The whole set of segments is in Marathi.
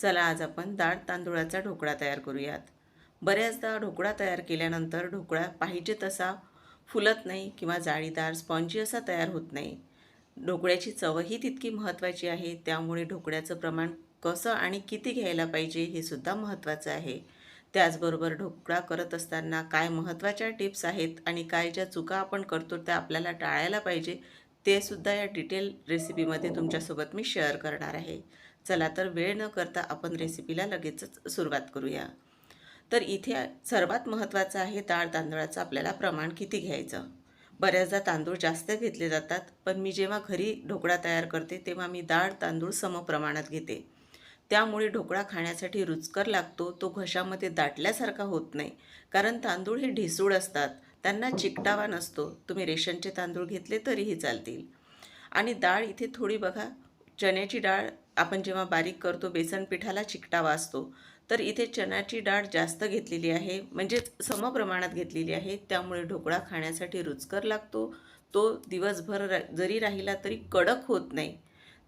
चला आज आपण डाळ तांदूळाचा ढोकळा तयार करूयात. बऱ्याचदा ढोकळा तयार केल्यानंतर ढोकळा पाहिजे तसा फुलत नाही किंवा जाळीदार स्पॉन्जी असा तयार होत नाही. ढोकळ्याची चवही तितकी महत्त्वाची आहे त्यामुळे ढोकळ्याचं प्रमाण कसं आणि किती घ्यायला पाहिजे हे सुद्धा महत्त्वाचं आहे. त्याचबरोबर ढोकळा करत असताना काय महत्त्वाच्या टिप्स आहेत आणि काय ज्या चुका आपण करतो त्या आपल्याला टाळायला पाहिजे ते सुद्धा या डिटेल रेसिपीमध्ये तुमच्यासोबत मी शेअर करणार आहे. चला तर वेळ न करता आपण रेसिपीला लगेचच सुरुवात करूया. तर इथे सर्वात महत्त्वाचं आहे डाळ तांदळाचं आपल्याला प्रमाण किती घ्यायचं? बऱ्याचदा तांदूळ जास्त घेतले जातात पण मी जेव्हा घरी ढोकळा तयार करते तेव्हा मी डाळ तांदूळ समप्रमाणात घेते. त्यामुळे ढोकळा खाण्यासाठी रुचकर लागतो तो घशामध्ये दाटल्यासारखा होत नाही. कारण तांदूळ हे ढिसूळ असतात त्यांना चिकटावा नसतो. तुम्ही रेशनचे तांदूळ घेतले तरीही चालतील. आणि डाळ इथे थोडी बघा चण्याची डाळ आपण जेव्हा बारीक करतो बेसन पिठाला चिकटावा असतो तर इथे चण्याची डाळ जास्त घेतलेली आहे. म्हणजेच समप्रमाणात घेतलेली आहे. त्यामुळे ढोकळा खाण्यासाठी रुचकर लागतो. तो दिवसभर रा जरी राहिला तरी कडक होत नाही.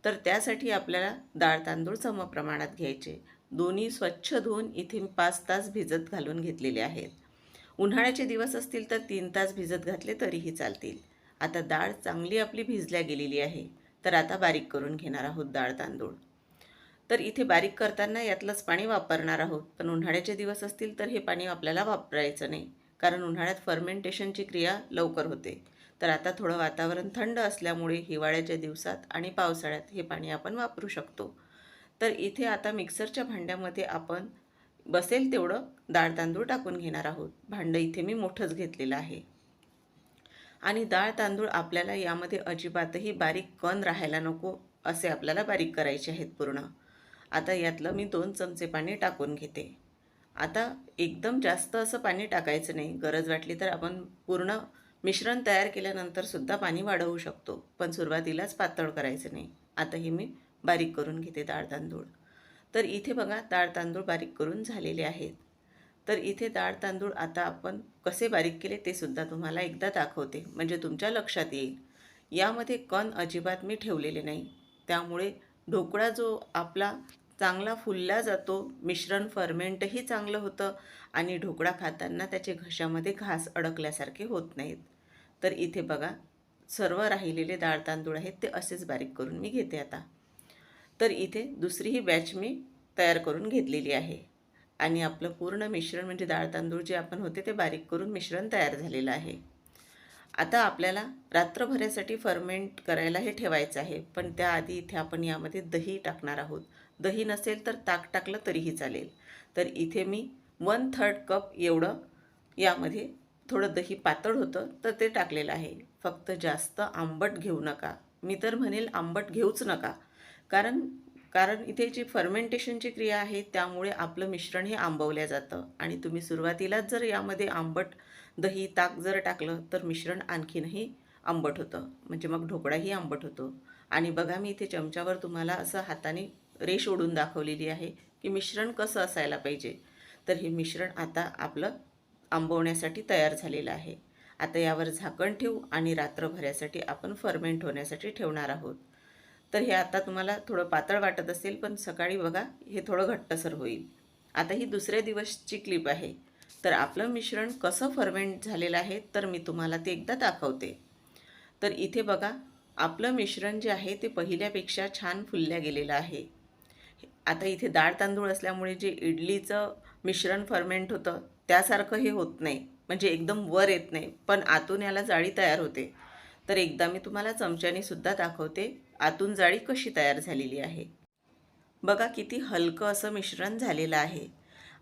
तर त्यासाठी आपल्याला डाळ तांदूळ समप्रमाणात घ्यायचे. दोन्ही स्वच्छ धुवून इथे पाच तास भिजत घालून घेतलेले आहेत. उन्हाळ्याचे दिवस असतील तर तीन तास भिजत घातले तरीही चालतील. आता डाळ चांगली आपली भिजल्या गेलेली आहे. तर आता बारीक करून घेणार आहोत डाळ तांदूळ. तर इथे बारीक करताना यातलंच पाणी वापरणार आहोत. पण उन्हाळ्याचे दिवस असतील तर हे पाणी आपल्याला वापरायचं नाही. कारण उन्हाळ्यात फर्मेंटेशनची क्रिया लवकर होते. तर आता थोडं वातावरण थंड असल्यामुळे हिवाळ्याच्या दिवसात आणि पावसाळ्यात हे पाणी आपण वापरू शकतो. तर इथे आता मिक्सरच्या भांड्यामध्ये आपण बसेल तेवढं डाळ तांदूळ टाकून घेणार आहोत. भांडं इथे मी मोठंच घेतलेलं आहे. आणि डाळ तांदूळ आपल्याला यामध्ये अजिबातही बारीक कण राहायला नको असे आपल्याला बारीक करायचे आहेत पूर्ण. आता यातलं मी दोन चमचे पाणी टाकून घेते. आता एकदम जास्त असं पाणी टाकायचं नाही. गरज वाटली तर आपण पूर्ण मिश्रण तयार केल्यानंतरसुद्धा पाणी वाढवू शकतो. पण सुरुवातीलाच पातळ करायचं नाही. आता हे मी बारीक करून घेते डाळ तांदूळ. तर इथे बघा डाळ तांदूळ बारीक करून झालेले आहेत. तर इथे डाळ तांदूळ आता आपण कसे बारीक केले ते सुद्धा तुम्हाला एकदा दाखवते. म्हणजे तुमच्या लक्षात येईल. यामध्ये कण अजिबात मी ठेवलेले नाही. त्यामुळे ढोकळा जो आपला चांगला फुलला जातो मिश्रण फर्मेंटही चांगलं होतं आणि ढोकळा खाताना त्याचे घशामध्ये घास अडकल्यासारखे होत नाहीत. तर इथे बघा सर्व राहिलेले डाळ तांदूळ आहेत ते असेच बारीक करून मी घेते आता. तर इथे दुसरीही बॅच मी तयार करून घेतलेली आहे. आणि आपलं पूर्ण मिश्रण म्हणजे डाळ तांदूळ जे आपण होते ते बारीक करून मिश्रण तयार झालेलं आहे. आता आपल्याला रात्रभरासाठी फर्मेंट करायला हे ठेवायचं आहे पण त्याआधी इथे आपण यामध्ये दही टाकणार आहोत. दही नसेल तर ताक टाकलं तरीही चालेल. तर इथे मी वन थर्ड कप एवढं यामध्ये थोडं दही पातळ होतं तर ते टाकलेलं आहे. फक्त जास्त आंबट घेऊ नका. मी तर म्हणेल आंबट घेऊच नका. कारण कारण इथे जी फर्मेंटेशनची क्रिया आहे त्यामुळे आपलं मिश्रण हे आंबवल्या जातं. आणि तुम्ही सुरुवातीलाच जर यामध्ये आंबट दही ताक जर टाकलं तर मिश्रण आणखीनही आंबट होतं. म्हणजे मग ढोकळाही आंबट होतो. आणि बघा मी इथे चमच्यावर तुम्हाला असं हाताने रेष ओढून दाखवलेली आहे की मिश्रण कसं असायला पाहिजे. तर हे मिश्रण आता आपलं आंबवण्यासाठी तयार झालेलं आहे. आता यावर झाकण ठेवू आणि रात्रभरासाठी आपण फर्मेंट होण्यासाठी ठेवणार आहोत. तर हे आता तुम्हाला थोडं पातळ वाटत असेल पण सकाळी बघा हे थोडं घट्टसर होईल. आता ही दुसऱ्या दिवसची क्लिप आहे. तर आपलं मिश्रण कसं फर्मेंट झालेलं आहे तर मी तुम्हाला ते एकदा दाखवते. तर इथे बघा आपलं मिश्रण जे आहे ते पहिल्यापेक्षा छान फुलल्या गेलेलं आहे. आता इथे डाळ तांदूळ असल्यामुळे जे इडलीचं मिश्रण फर्मेंट होतं त्यासारखं हे होत नाही. म्हणजे एकदम वर येत नाही पण आतून याला जाळी तयार होते. तर एकदा मी तुम्हाला चमच्याने सुद्धा दाखवते. आतून जाळी कशी तयार झालेली आहे? बघा किती हलकं असं मिश्रण झालेलं आहे.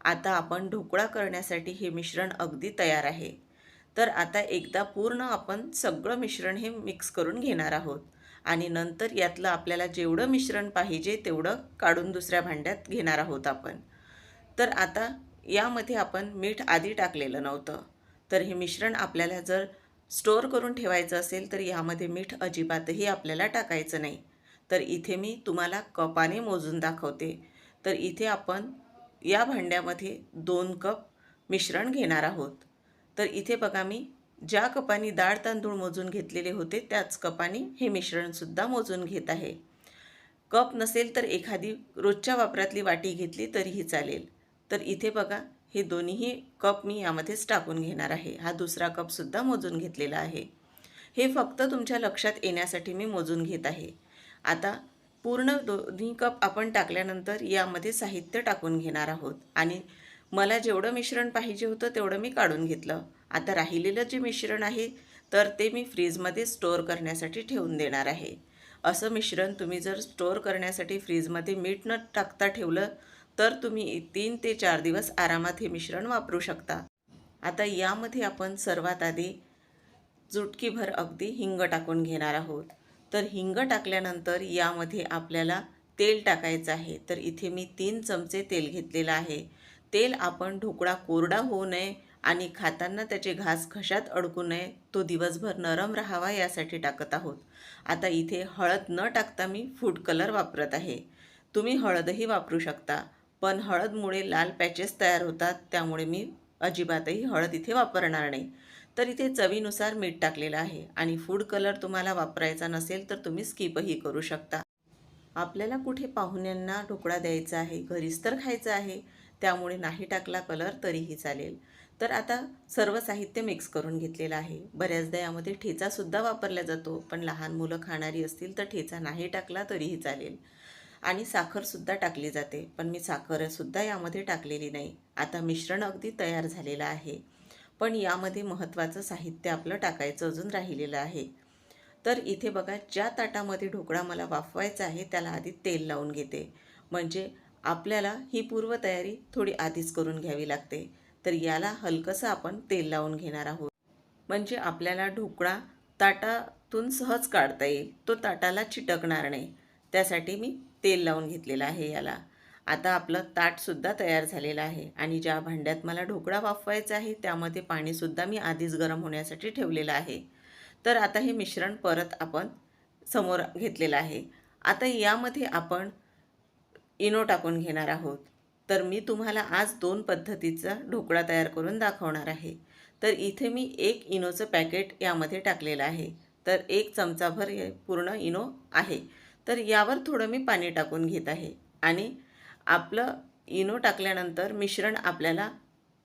आता आपण ढोकळा करण्यासाठी हे मिश्रण अगदी तयार आहे. तर आता एकदा पूर्ण आपण सगळं मिश्रण हे मिक्स करून घेणार आहोत. आणि नंतर यातलं आपल्याला जेवढं मिश्रण पाहिजे तेवढं काढून दुसऱ्या भांड्यात घेणार आहोत आपण. तर आता यामध्ये आपण मीठ आधी टाकलेलं नव्हतं. तर हे मिश्रण आपल्याला जर स्टोअर करून ठेवायचं असेल तर यामध्ये मीठ अजिबातही आपल्याला टाकायचं नाही. तर इथे मी तुम्हाला कपाने मोजून दाखवते. तर इथे आपण या भांड्यामध्ये दोन कप मिश्रण घेणार आहोत. तर इथे बघा मी ज्या कपानी डाळ तांदूळ मोजून घेतलेले होते त्याच कपानी हे मिश्रणसुद्धा मोजून घेत आहे. कप नसेल तर एखादी रोजच्या वापरातली वाटी घेतली तरीही चालेल. तर इथे बघा हे दोन्हीही कप मी यामध्येच टाकून घेणार आहे. हा दुसरा कपसुद्धा मोजून घेतलेला आहे. हे फक्त तुमच्या लक्षात येण्यासाठी मी मोजून घेत आहे. आता पूर्ण दोन्ही कप आपण टाकल्यानंतर यामध्ये साहित्य टाकून घेणार आहोत. आणि मला जेवढं मिश्रण पाहिजे होतं तेवढं मी काढून घेतलं. आता राहिलेलं जे मिश्रण आहे तर ते मी फ्रीजमध्ये स्टोअर करण्यासाठी ठेवून देणार आहे. असं मिश्रण तुम्ही जर स्टोअर करण्यासाठी फ्रीजमध्ये मीठ न टाकता ठेवलं तर तुम्ही तीन ते चार दिवस आरामात हे मिश्रण वापरू शकता. आता यामध्ये आपण सर्वात आधी चुटकीभर अगदी हिंग टाकून घेणार आहोत. तर हिंग टाकल्यानंतर यामध्ये आपल्याला तेल टाकायचं आहे. तर इथे मी तीन चमचे तेल घेतलेलं आहे. तेल आपण ढोकळा कोरडा होऊ नये आणि खाताना त्याचे घास घशात अडकू नये. तो दिवसभर नरम राहावा यासाठी टाकत आहोत. आता इथे हळद न टाकता मी फूड कलर वापरत आहे. तुम्ही हळदही वापरू शकता. पण हळदमुळे लाल पॅचेस तयार होतात त्यामुळे मी अजिबातही हळद इथे वापरणार नाही. तर इथे चवीनुसार मीठ टाकलेलं आहे आणि फूड कलर तुम्हाला वापरायचा नसेल तर तुम्ही स्किपही करू शकता. आपल्याला कुठे पाहुण्यांना ढोकळा द्यायचा आहे घरीच तर खायचं आहे त्यामुळे नाही टाकला कलर तरीही चालेल. तर आता सर्व साहित्य मिक्स करून घेतलेलं आहे. बऱ्याचदा यामध्ये ठेचासुद्धा वापरला जातो पण लहान मुलं खाणारी असतील तर ठेचा नाही टाकला तरीही चालेल. आणि साखरसुद्धा टाकली जाते. पण मी साखरसुद्धा यामध्ये टाकलेली नाही. आता मिश्रण अगदी तयार झालेलं आहे. पण यामध्ये महत्त्वाचं साहित्य आपलं टाकायचं अजून राहिलेलं आहे. तर इथे बघा ज्या ताटामध्ये ढोकळा मला वाफवायचा आहे त्याला आधी तेल लावून घेते. म्हणजे आपल्याला ही पूर्वतयारी थोडी आधीच करून घ्यावी लागते. तर याला हलकंसं आपण तेल लावून घेणार आहोत. म्हणजे आपल्याला ढोकळा ताटातून सहज काढता येईल. तो ताटाला चिटकणार नाही. त्यासाठी मी तेल लावून घेतलेलं आहे याला. आता आपलं ताटसुद्धा तयार झालेलं आहे आणि ज्या भांड्यात मला ढोकळा वाफवायचा आहे त्यामध्ये पाणीसुद्धा मी आधीच गरम होण्यासाठी ठेवलेलं आहे. तर आता हे मिश्रण परत आपण समोर घेतलेलं आहे. आता यामध्ये आपण इनो टाकून घेणार आहोत. तर मी तुम्हाला आज दोन पद्धतीचा ढोकळा तयार करून दाखवणार आहे. तर इथे मी एक इनोचं पॅकेट यामध्ये टाकलेलं आहे. तर एक चमचाभर हे पूर्ण इनो आहे. तर यावर थोडं मी पाणी टाकून घेत आहे. आणि आपलं इनो टाकल्यानंतर मिश्रण आपल्याला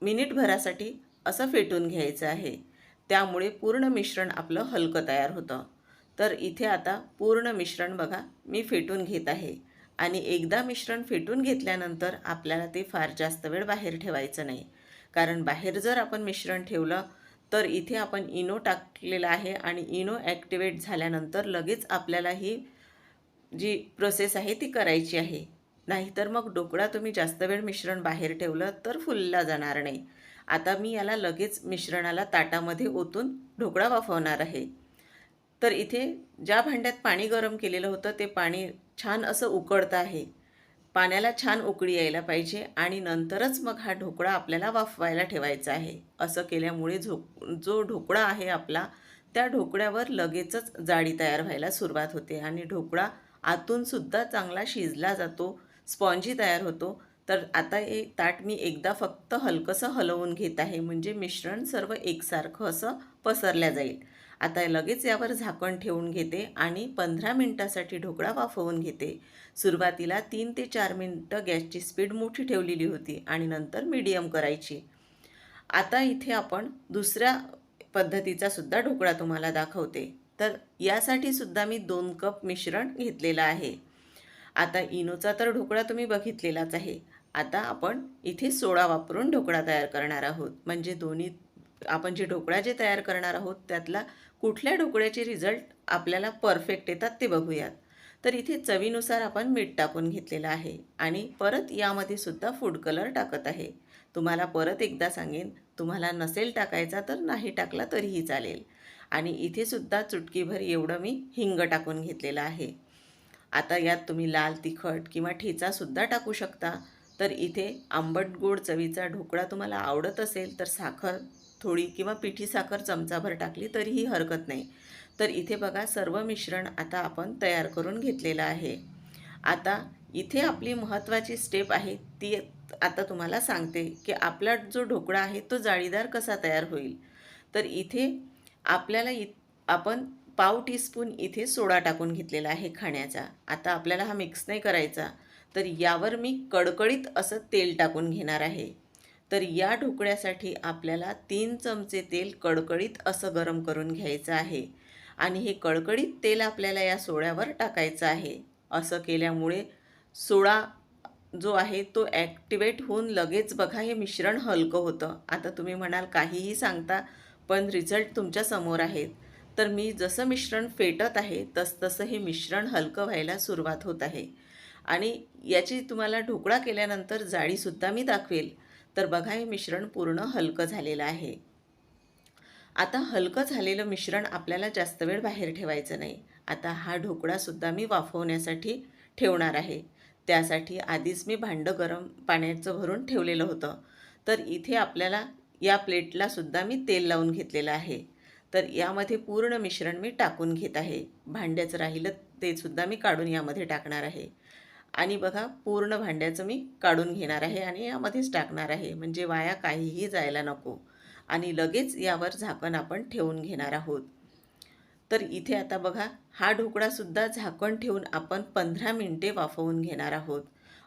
मिनिटभरासाठी असं फेटून घ्यायचं आहे. त्यामुळे पूर्ण मिश्रण आपलं हलकं तयार होतं. तर इथे आता पूर्ण मिश्रण बघा मी फेटून घेत आहे. आणि एकदा मिश्रण फेटून घेतल्यानंतर आपल्याला ते फार जास्त वेळ बाहेर ठेवायचं नाही. कारण बाहेर जर आपण मिश्रण ठेवलं तर इथे आपण इनो टाकलेलं आहे आणि इनो ॲक्टिवेट झाल्यानंतर लगेच आपल्याला ही जी प्रोसेस आहे ती करायची आहे. नाहीतर मग ढोकळा तुम्ही जास्त वेळ मिश्रण बाहेर ठेवलं तर फुलला जाणार नाही. आता मी याला लगेच मिश्रणाला ताटामध्ये ओतून ढोकळा वाफवणार आहे. तर इथे ज्या भांड्यात पाणी गरम केलेलं होतं ते पाणी छान असं उकळतं आहे. पाण्याला छान उकळी यायला पाहिजे आणि नंतरच मग हा ढोकळा आपल्याला वाफवायला ठेवायचा आहे. असं केल्यामुळे झो जो ढोकळा आहे आपला त्या ढोकळ्यावर लगेचच जाळी तयार व्हायला सुरुवात होते आणि ढोकळा आतूनसुद्धा चांगला शिजला जातो स्पॉन्जी तयार होतो. तर आता हे ताट मी एकदा फक्त हलकंसं हलवून घेत आहे म्हणजे मिश्रण सर्व एकसारखं असं पसरल्या जाईल. आता लगेच यावर झाकण ठेवून घेते आणि पंधरा मिनटासाठी ढोकळा वाफवून घेते. सुरुवातीला तीन ते चार मिनटं गॅसची स्पीड मोठी ठेवलेली होती आणि नंतर मीडियम करायची. आता इथे आपण दुसऱ्या पद्धतीचा सुद्धा ढोकळा तुम्हाला दाखवते. तर यासाठी सुद्धा मी दोन कप मिश्रण घेतलेलं आहे. आता इनोचा तर ढोकळा तुम्ही बघितलेलाच आहे. आता आपण इथे सोडा वापरून ढोकळा तयार करणार आहोत. म्हणजे दोन्ही आपण जे ढोकळा जे तयार करणार आहोत त्यातला कुठल्या ढोकळ्याचे रिझल्ट आपल्याला परफेक्ट येतात ते बघूयात. तर इथे चवीनुसार आपण मीठ टाकून घेतलेलं आहे आणि परत यामध्ये सुद्धा फूड कलर टाकत आहे. तुम्हाला परत एकदा सांगेन तुम्हाला नसेल टाकायचा तर नाही टाकला तरीही चालेल. आणि इथेसुद्धा चुटकीभर एवढं मी हिंग टाकून घेतलेलं आहे. आता यात तुम्ही लाल तिखट किंवा ठेचासुद्धा टाकू शकता. तर इथे आंबट गोड चवीचा ढोकळा तुम्हाला आवडत असेल तर साखर थोडी किंवा पिठी साखर चमचाभर टाकली तरीही हरकत नाही. तर इथे बघा सर्व मिश्रण आता आपण तयार करून घेतलेलं आहे. आता इथे आपली महत्त्वाची स्टेप आहे ती आता तुम्हाला सांगते की आपला जो ढोकळा आहे तो जाळीदार कसा तयार होईल. तर इथे आपल्याला इ आपण पाव टीस्पून इथे सोडा टाकून घेतलेला आहे खाण्याचा. आता आपल्याला हा मिक्स नाही करायचा. तर यावर मी कडकडीत असं तेल टाकून घेणार आहे. तर या ढोकळ्यासाठी आपल्याला तीन चमचे तेल कडकडीत असं गरम करून घ्यायचं आहे. आणि हे कडकडीत तेल आपल्याला या सोड्यावर टाकायचं आहे. असं केल्यामुळे सोडा जो आहे तो ॲक्टिवेट होऊन लगेच बघा हे मिश्रण हलकं होतं. आता तुम्ही म्हणाल काहीही सांगता पण रिझल्ट तुमच्यासमोर आहेत. तर मी जसं मिश्रण फेटत आहे तसतसं हे मिश्रण हलकं व्हायला सुरुवात होत आहे. आणि याची तुम्हाला ढोकळा केल्यानंतर जाळीसुद्धा मी दाखवेल. तर बघा हे मिश्रण पूर्ण हलकं झालेलं आहे. आता हलकं झालेलं मिश्रण आपल्याला जास्त वेळ बाहेर ठेवायचं नाही. आता हा ढोकळासुद्धा मी वाफवण्यासाठी ठेवणार आहे. त्यासाठी आधीच मी भांडं गरम पाण्याचं भरून ठेवलेलं होतं. तर इथे आपल्याला या प्लेटला सुद्धा मी तेल लावून घेतलेलं आहे. तर यामध्ये पूर्ण मिश्रण मी टाकून घेत आहे. भांड्याचं राहिलं ते सुद्धा मी काढून यामध्ये टाकणार आहे. आणि बघा पूर्ण भांड्याचं मी काढून घेणार आहे आणि यामध्येच टाकणार आहे. म्हणजे वाया काहीही जायला नको. आणि लगेच यावर झाकण आपण ठेवून घेणार आहोत. तर इथे आता बघा हा ढोकळासुद्धा झाकण ठेवून आपण पंधरा मिनटे वाफवून घेणार आहोत.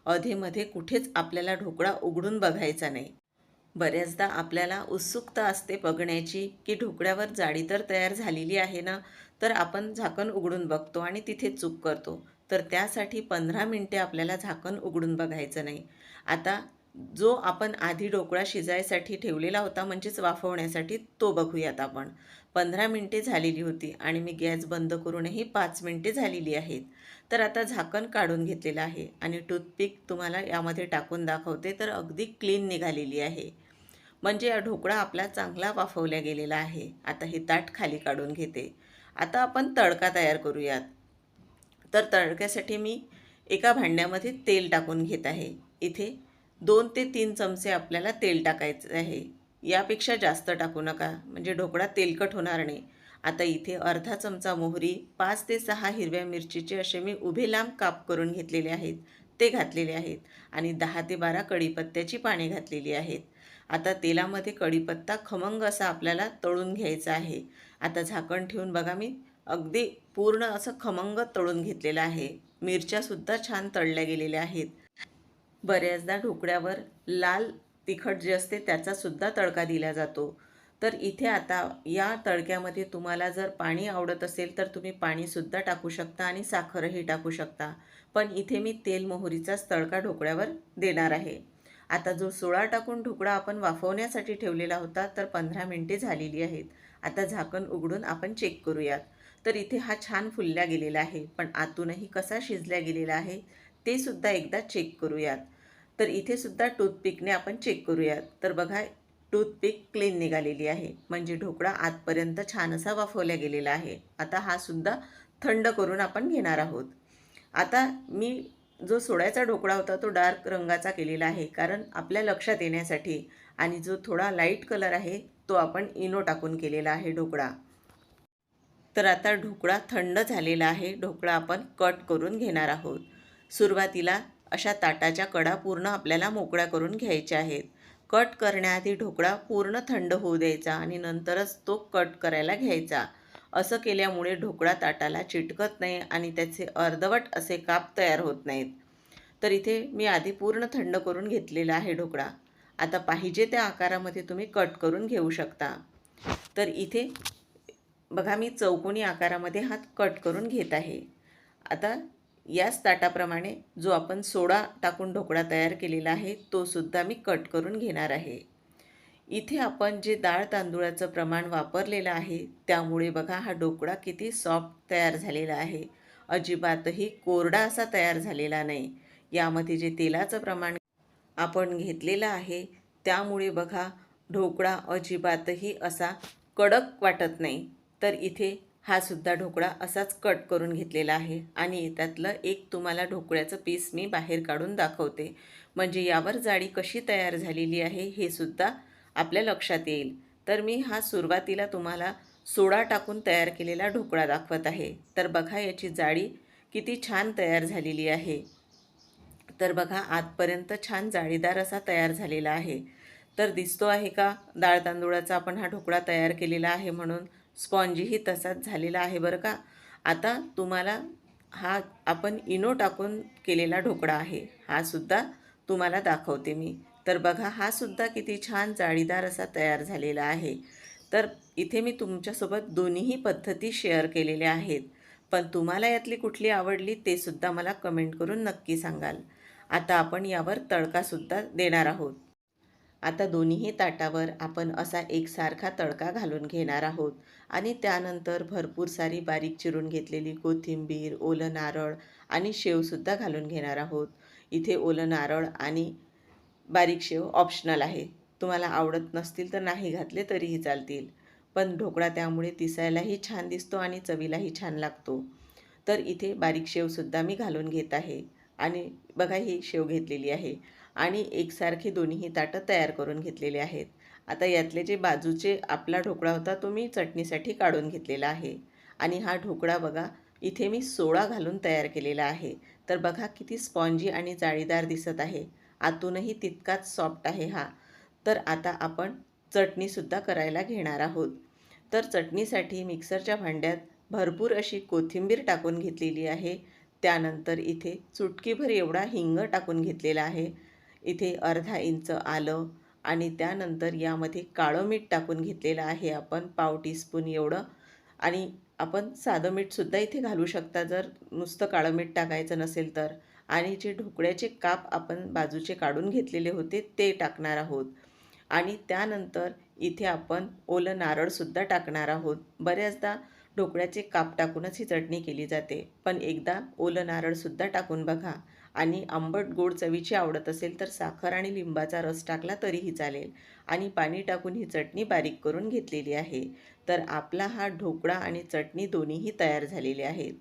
अधेमध्ये कुठेच आपल्याला ढोकळा उघडून बघायचा नाही. बऱ्याचदा आपल्याला उत्सुकता असते बघण्याची की ढोकळ्यावर जाळी तर तयार झालेली आहे ना? तर आपण झाकण उघडून बघतो आणि तिथे चूक करतो. तर त्यासाठी पंधरा मिनटे आपल्याला झाकण उघडून बघायचं नाही. आता जो आपण आधी ढोकळा शिजायसाठी ठेवलेला होता म्हणजेच वाफवण्यासाठी तो बघूयात आपण. पंधरा मिनटे झालेली होती आणि मी गॅस बंद करूनही पाच मिनटे झालेली आहेत. तर आता झाकण काढून घेतलेलं आहे आणि टूथपिक तुम्हाला यामध्ये टाकून दाखवते तर अगदी क्लीन निघालेली आहे. म्हणजे ढोकळा आपला चांगला वाफवला गेलेला आहे. आता हे ताट खाली काढून घेते. आता आपण तडका तयार करूयात. तर तडक्यासाठी मी एका भांड्यामध्ये तेल टाकून घेत आहे. इथे दोन ते तीन चमचे आपल्याला तेल टाकायचं आहे. यापेक्षा जास्त टाकू नका. म्हणजे ढोकळा तेलकट होणार नाही. आता इथे अर्धा चमचा मोहरी पाच ते सहा हिरव्या मिरचीचे असे मी उभे लांब काप करून घेतलेले आहेत. ते घातलेले आहेत. आणि दहा ते बारा कढीपत्त्याची पाने घातलेली आहेत. आता तेलामध्ये कढीपत्ता खमंग असा आपल्याला तळून घ्यायचा आहे. आता झाकण ठेवून बघा मी अगदी पूर्ण असं खमंग तळून घेतलेलं आहे. मिरच्यासुद्धा छान तळल्या गेलेल्या आहेत. बऱ्याचदा ढोकळ्यावर लाल तिखट जे असते त्याचासुद्धा तडका दिला जातो. तर इथे आता या तडक्यामध्ये तुम्हाला जर पाणी आवडत असेल तर तुम्ही पाणीसुद्धा टाकू शकता आणि साखरही टाकू शकता. पण इथे मी तेल मोहरीचाच तडका ढोकळ्यावर देणार आहे. आता जो सोळा टाकून ढोकळा आपण वाफवण्यासाठी ठेवलेला होता तर पंधरा मिनटे झालेली आहेत. आता झाकण उघडून आपण चेक करूयात. तर इथे हा छान फुलल्या गेलेला आहे पण आतूनही कसा शिजल्या गेलेला आहे ते सुद्धा एकदा चेक करूयात. तर इथे सुद्धा टूथपिकने आपण चेक करूयात. तर बघा टूथपिक क्लीन निघालेली आहे. म्हणजे ढोकळा आतपर्यंत छान असा वाफवला गेलेला आहे. आता हा सुद्धा थंड करून आपण घेणार आहोत. आता मी जो सोड्याचा ढोकळा होता तो डार्क रंगाचा केलेला आहे. कारण आपल्या लक्षात येण्यासाठी आणि जो थोडा लाइट कलर आहे तो आपण इनो टाकून केलेला आहे ढोकळा. तर आता ढोकळा थंड झालेला आहे. ढोकळा आपण कट करून घेणार आहोत. सुरुवातीला अशा ताटाच्या कडा पूर्ण आपल्याला मोकळ्या करून घ्यायच्या आहेत. कट करण्याआधी ढोकळा पूर्ण थंड होऊ द्यायचा आणि नंतरच तो कट करायला घ्यायचा. असं केल्यामुळे ढोकळा ताटाला चिटकत नाही आणि त्याचे अर्धवट असे काप तयार होत नाहीत. तर इथे मी आधी पूर्ण थंड करून घेतलेला आहे ढोकळा. आता पाहिजे त्या आकारामध्ये तुम्ही कट करून घेऊ शकता. तर इथे बघा मी चौकोनी आकारामध्ये हात कट करून घेत आहे. आता याच ताटाप्रमाणे जो आपण सोडा टाकून ढोकळा तयार केलेला आहे तो सुद्धा मी कट करून घेणार आहे. इथे आपण जे डाळ तांदूळाचं प्रमाण वापरलेलं आहे त्यामुळे बघा हा ढोकळा किती सॉफ्ट तयार झालेला आहे. अजिबातही कोरडा असा तयार झालेला नाही. यामध्ये जे तेलाचं प्रमाण आपण घेतलेलं आहे त्यामुळे बघा ढोकळा अजिबातही असा कडक वाटत नाही. तर इथे हा सुद्धा ढोकळा असाच कट करून घेतलेला आहे आणि त्यातलं एक तुम्हाला ढोकळ्याचं पीस मी बाहेर काढून दाखवते. म्हणजे यावर जाळी कशी तयार झालेली आहे हे सुद्धा आपल्या लक्षात येईल. तर मी हा सुरुवातीला तुम्हाला सोडा टाकून तयार केलेला ढोकळा दाखवत आहे. तर बघा याची जाळी किती छान तयार झालेली आहे. तर बघा आतपर्यंत छान जाळीदार असा तयार झालेला आहे. तर दिसतो आहे का? डाळ तांदूळाचा आपण हा ढोकळा तयार केलेला आहे म्हणून स्पॉन्जीही तसाच झालेला आहे बरं का? आता तुम्हाला हा आपण इनो टाकून केलेला ढोकळा आहे. हा सुद्धा तुम्हाला दाखवते मी. तर बघा हा सुद्धा किती छान जाळीदार असा तयार झालेला आहे. तर इथे मी तुमच्यासोबत दोन्हीही पद्धती शेअर केलेल्या आहेत. पण तुम्हाला यातली कुठली आवडली ते सुद्धा मला कमेंट करून नक्की सांगाल. आता आपण यावर तडकासुद्धा देणार आहोत. आता दोन्हीही ताटावर आपण असा एकसारखा तडका घालून घेणार आहोत. आणि त्यानंतर भरपूर सारी बारीक चिरून घेतलेली कोथिंबीर ओलं नारळ आणि शेवसुद्धा घालून घेणार आहोत. इथे ओलं नारळ आणि बारीक शेव ऑप्शनल आहे. तुम्हाला आवडत नसतील तर नाही घातले तरीही चालतील. पण ढोकळा त्यामुळे दिसायलाही छान दिसतो आणि चवीलाही छान लागतो. तर इथे बारीक शेवसुद्धा मी घालून घेत आहे. आणि बघा ही शेव घेतलेली आहे. आणि एकसारखे दोन्हीही ताटं तयार करून घेतलेले आहेत. आता यातले जे बाजूचे आपला ढोकळा होता तो मी चटणीसाठी काढून घेतलेला आहे. आणि हा ढोकळा बघा इथे मी सोळा घालून तयार केलेला आहे. तर बघा किती स्पॉन्जी आणि जाळीदार दिसत आहे. आतूनही तितकाच सॉफ्ट आहे हा. तर आता आपण चटणीसुद्धा करायला घेणार आहोत. तर चटणीसाठी मिक्सरच्या भांड्यात भरपूर अशी कोथिंबीर टाकून घेतलेली आहे. त्यानंतर इथे चुटकीभर एवढा हिंग टाकून घेतलेला आहे. इथे अर्धा इंच आलं आणि त्यानंतर यामध्ये काळं मीठ टाकून घेतलेलं आहे आपण पाव टीस्पून एवढं. आणि आपण साधं मीठसुद्धा इथे घालू शकता. जर नुसतं काळं मीठ टाकायचं नसेल तर. आणि जे ढोकळ्याचे काप आपण बाजूचे काढून घेतलेले होते ते टाकणार आहोत. आणि त्यानंतर इथे आपण ओलं नारळसुद्धा टाकणार आहोत. बऱ्याचदा ढोकळ्याचे काप टाकूनच ही चटणी केली जाते. पण एकदा ओलं नारळसुद्धा टाकून बघा. आणि आंबट गोड चवीची आवडत असेल तर साखर आणि लिंबाचा रस टाकला तरीही चालेल. आणि पाणी टाकून ही चटणी बारीक करून घेतलेली आहे. तर आपला हा ढोकळा आणि चटणी दोन्हीही तयार झालेले आहेत.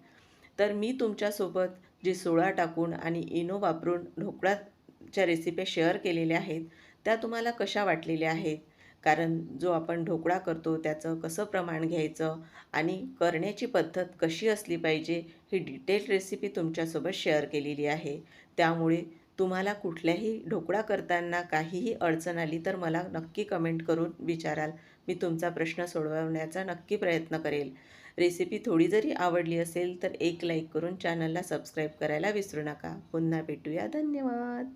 तर मी तुमच्यासोबत जे सोळा टाकून आणि इनो वापरून ढोकळाच्या रेसिप्या शेअर केलेल्या आहेत त्या तुम्हाला कशा वाटलेल्या आहेत? कारण जो आपण ढोकळा करतो त्याचं कसं प्रमाण घ्यायचं आणि करण्याची पद्धत कशी असली पाहिजे ही डिटेल रेसिपी तुमच्यासोबत शेअर केलेली आहे. त्यामुळे तुम्हाला कुठल्याही ढोकळा करताना काहीही अडचण आली तर मला नक्की कमेंट करून विचाराल. मी तुमचा प्रश्न सोडवण्याचा नक्की प्रयत्न करेल. रेसिपी थोडी जरी आवडली असेल तर एक लाईक करून चॅनलला सबस्क्राईब करायला विसरू नका. पुन्हा भेटूया. धन्यवाद.